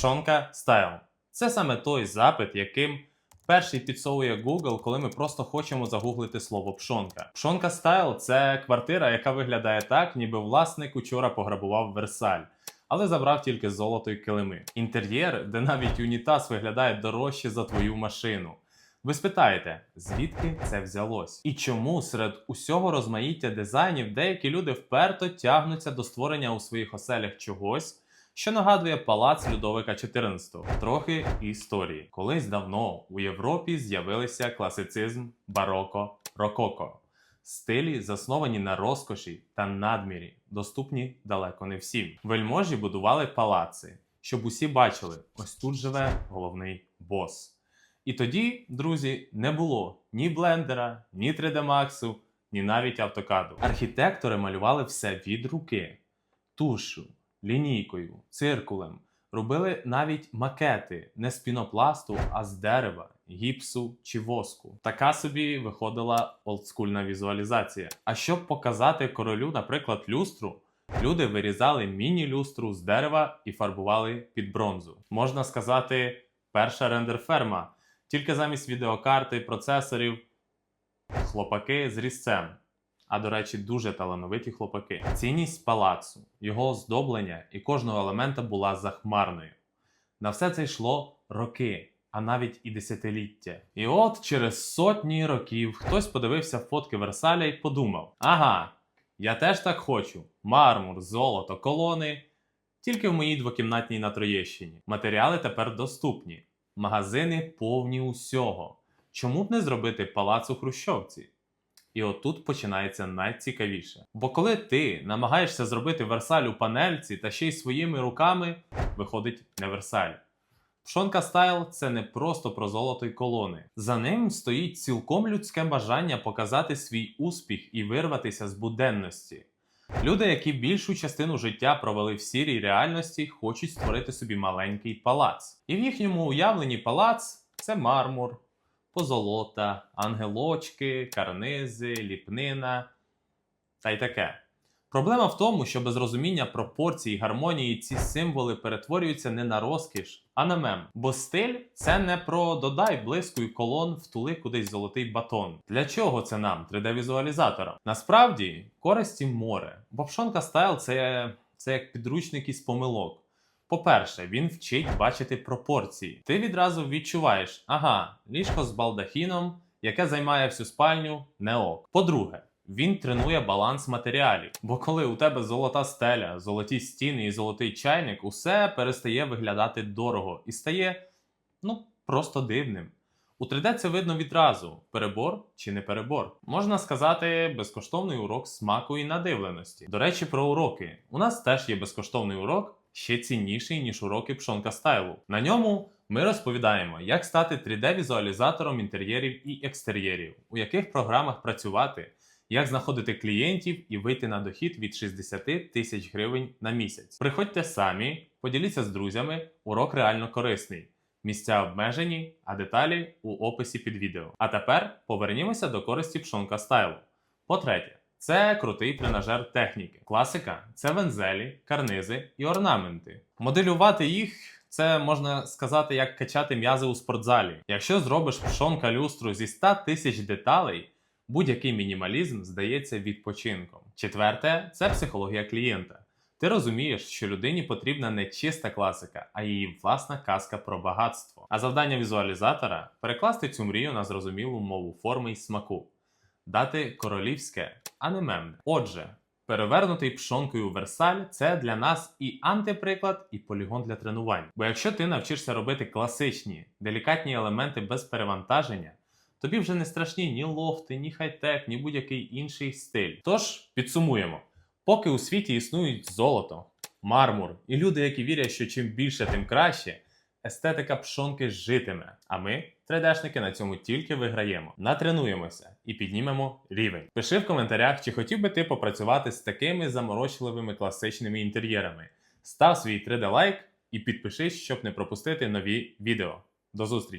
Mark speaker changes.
Speaker 1: Пшонка Style. Це саме той запит, яким перший підсовує Google, коли ми просто хочемо загуглити слово пшонка. Пшонка Style – це квартира, яка виглядає так, ніби власник учора пограбував Версаль. Але забрав тільки золото й килими. Інтер'єр, де навіть унітаз виглядає дорожче за твою машину. Ви спитаєте, звідки це взялось? І чому серед усього розмаїття дизайнів деякі люди вперто тягнуться до створення у своїх оселях чогось, що нагадує палац Людовика XIV. Трохи історії. Колись давно у Європі з'явилися класицизм, бароко, рококо. Стилі засновані на розкоші та надмірі, доступні далеко не всім. Вельможі будували палаци, щоб усі бачили, ось тут живе головний бос. І тоді, друзі, не було ні блендера, ні 3D Max, ні навіть автокаду. Архітектори малювали все від руки, тушу, лінійкою, циркулем. Робили навіть макети не з пінопласту, а з дерева, гіпсу чи воску. Така собі виходила олдскульна візуалізація. А щоб показати королю, наприклад, люстру, люди вирізали міні-люстру з дерева і фарбували під бронзу. Можна сказати, перша рендер-ферма, тільки замість відеокарти, процесорів, хлопаки з різцем. А до речі, дуже талановиті хлопаки. Цінність палацу, його оздоблення і кожного елемента була захмарною. На все це йшло роки, а навіть і десятиліття. І от через сотні років хтось подивився фотки Версаля і подумав: ага, я теж так хочу: мармур, золото, колони. Тільки в моїй двокімнатній на Троєщині. Матеріали тепер доступні, магазини повні усього. Чому б не зробити палац у Хрущовці? І отут починається найцікавіше. Бо коли ти намагаєшся зробити Версаль у панельці та ще й своїми руками, виходить не Версаль. Пшонка Стайл це не просто про золото й колони. За ним стоїть цілком людське бажання показати свій успіх і вирватися з буденності. Люди, які більшу частину життя провели в сірій реальності, хочуть створити собі маленький палац. І в їхньому уявленні палац це мармур, позолота, ангелочки, карнизи, ліпнина та й таке. Проблема в тому, що без розуміння пропорцій і гармонії ці символи перетворюються не на розкіш, а на мем. Бо стиль це не про додай блиску й колон, втули кудись золотий батон. Для чого це нам, 3D-візуалізаторам? Насправді користі море. Бапшонка стайл це, це як підручник із помилок. По-перше, він вчить бачити пропорції. Ти відразу відчуваєш, ага, ліжко з балдахіном, яке займає всю спальню, не ок. По-друге, він тренує баланс матеріалів. Бо коли у тебе золота стеля, золоті стіни і золотий чайник, усе перестає виглядати дорого і стає ну просто дивним. У 3D це видно відразу: перебор чи не перебор. Можна сказати, безкоштовний урок смаку і надивленості. До речі, про уроки. У нас теж є безкоштовний урок, ще цінніший, ніж уроки пшонка стайлу. На ньому ми розповідаємо, як стати 3D-візуалізатором інтер'єрів і екстер'єрів, у яких програмах працювати, як знаходити клієнтів і вийти на дохід від 60 тисяч гривень на місяць. Приходьте самі, поділіться з друзями, урок реально корисний. Місця обмежені, а деталі у описі під відео. А тепер повернімося до користі пшонка стайлу. По-третє, це крутий тренажер техніки. Класика це вензелі, карнизи і орнаменти. Моделювати їх це можна сказати, як качати м'язи у спортзалі. Якщо зробиш пшонка люстру зі 100 тисяч деталей, будь-який мінімалізм здається відпочинком. Четверте це психологія клієнта. Ти розумієш, що людині потрібна не чиста класика, а її власна казка про багатство. А завдання візуалізатора перекласти цю мрію на зрозумілу мову форми й смаку, дати королівське, а не мемне. Отже, перевернутий пшонкою Версаль це для нас і антиприклад, і полігон для тренувань. Бо якщо ти навчишся робити класичні, делікатні елементи без перевантаження, тобі вже не страшні ні лофти, ні хай-тек, ні будь-який інший стиль. Тож підсумуємо. Поки у світі існують золото, мармур і люди, які вірять, що чим більше, тим краще, естетика пшонки житиме. А ми, 3D-шники, на цьому тільки виграємо. Натренуємося і піднімемо рівень. Пиши в коментарях, чи хотів би ти попрацювати з такими заморочливими класичними інтер'єрами. Став свій 3D лайк і підпишись, щоб не пропустити нові відео. До зустрічі!